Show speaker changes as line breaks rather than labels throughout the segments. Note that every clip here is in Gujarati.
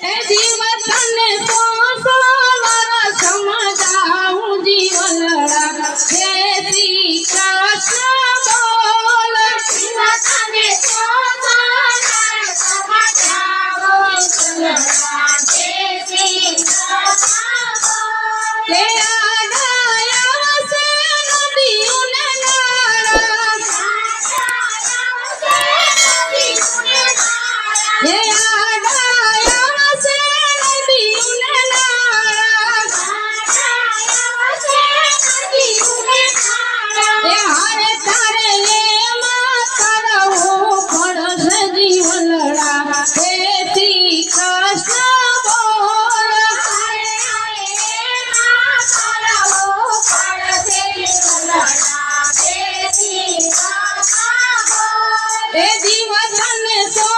એ જીવતને પોસવારા સમજાવું જીવનડા હે શ્રી કૃષ્ણ બોલ જીવતને પોસવારા સમજાવું જીવનડા जीव धन सो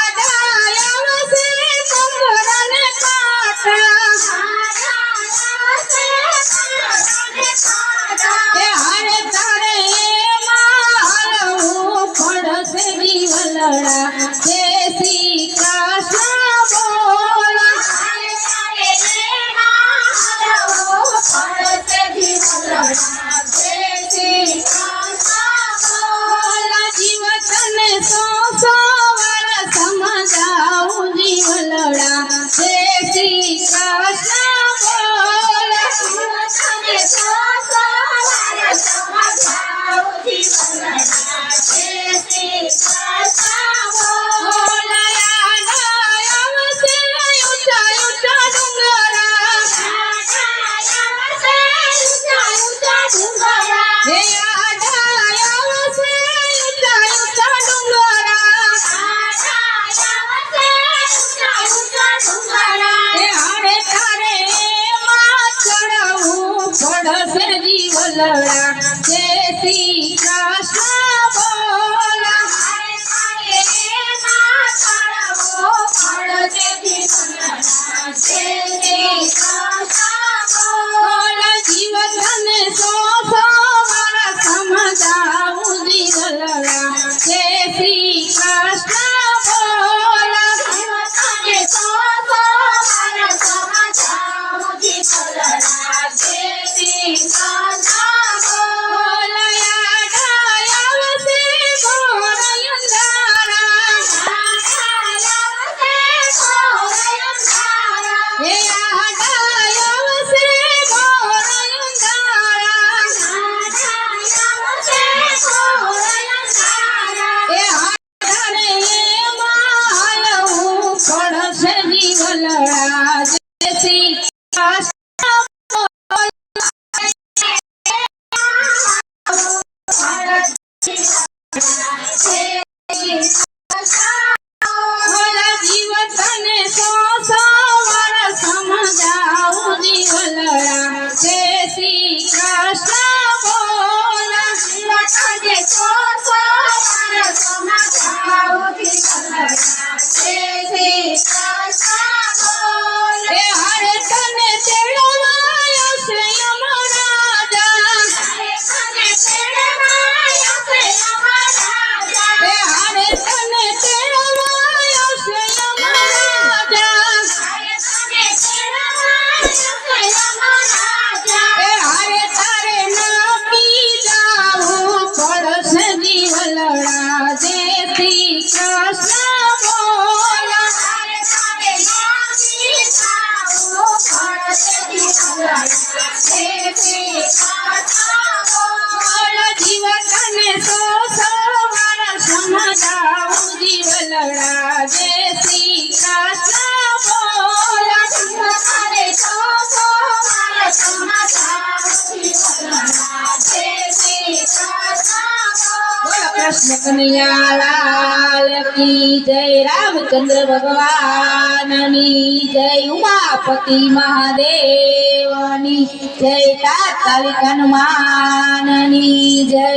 પડશે જીવલડા જય શ્રી us Krishna. કનૈયાલાલ કી જય રામચંદ્ર ભગવાનની જય ઉમાપતિ મહાદેવની જય તાત્કાલિક હનુમાનની જય